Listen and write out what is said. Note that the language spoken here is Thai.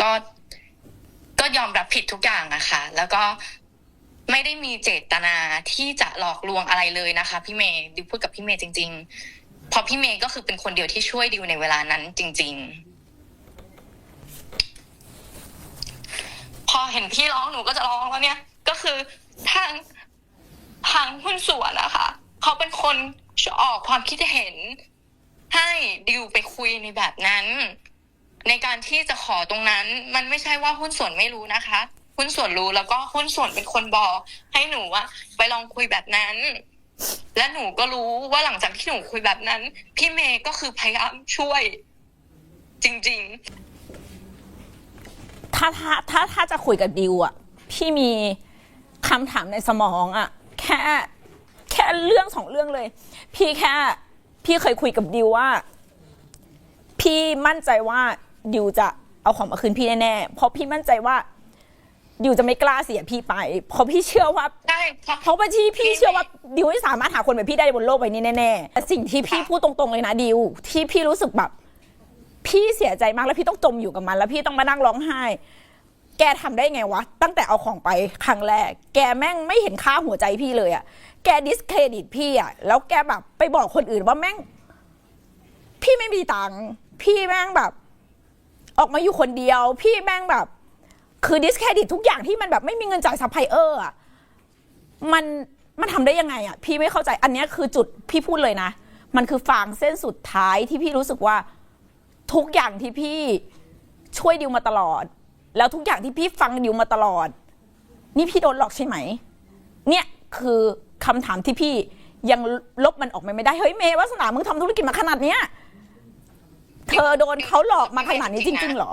ก็ก็ยอมรับผิดทุกอย่างอะคะ แล้วก็ไม่ได้มีเจตนาที่จะหลอกลวงอะไรเลยนะคะ พี่เมย์ดิวพูดกับพี่เมย์จริง ๆ เพราะพี่เมย์ก็คือเป็นคนเดียวที่ช่วยดิวในเวลานั้นจริง ๆ พอเห็นพี่ร้องหนูก็จะร้องแล้วเนี่ย ก็คือทางทางหุ้นส่วนอะคะเขาเป็นคนออกความคิดเห็น ให้ดิวไปคุยในแบบนั้น ในการที่จะขอตรงนั้น มันไม่ใช่ว่าหุ้นส่วนไม่รู้นะคะ หุ้นส่วนรู้แล้วก็หุ้นส่วนเป็นคนบอกให้หนูว่าไปลองคุยแบบนั้น และหนูก็รู้ว่าหลังจากที่หนูคุยแบบนั้น พี่เมย์ก็คือพยายามช่วย จริง ถ้าถ้าถ้าถ้าจะคุยกับดิวอะพี่มีคำถามในสมองอะแค่แค่เรื่องสองเรื่องเลย พี่แค่ พี่เคยคุยกับดิวว่า พี่มั่นใจว่า ดิวจะเอาของมาคืนพี่แน่ๆ เพราะพี่มั่นใจว่าดิวจะไม่กล้าเสียพี่ไป เพราะพี่เชื่อว่าๆได้เพราะเพราะว่าที่พี่เชื่อว่าดิวไม่สามารถหาคนแบบพี่ได้บนโลกใบนี้แน่ๆแต่สิ่งที่พี่พูดตรงๆเลยนะดิวที่พี่รู้สึกแบบ พี่เสียใจมากแล้วพี่ต้องจมอยู่กับมัน แล้วพี่ต้องมานั่งร้องไห้ แกทำได้ไงวะ ตั้งแต่เอาของไปครั้งแรก แกแม่งไม่เห็นค่าหัวใจพี่เลยอะแกดิสเครดิตพี่อะแล้วแกแบบไปบอกคนอื่นว่าแม่ง พี่ไม่มีตังค์พี่แม่งแบบ ออกมาอยู่คนเดียว พี่แม่งแบบ คือดิสเครดิตทุกอย่างที่มันแบบไม่มีเงินจ่ายซัพพลายเออร์อะมันมันทำได้ยังไงอะพี่ไม่เข้าใจอันเนี้ยคือจุดพี่พูดเลยนะ มันคือฟางเส้นสุดท้ายที่พี่รู้สึกว่าทุกอย่างที่พี่ช่วยดิวมาตลอด แล้วทุกอย่างที่พี่ฟังดิวมาตลอด นี่พี่โดนหลอกใช่ไหม เนี่ยคือคำถามที่พี่ยังลบมันออกมาไม่ได้เฮ้ยเมย์วาสนามึงทำธุรกิจมาขนาดเนี้ย เธอโดนเขาหลอกมาขนาดนี้จริงๆเหรอ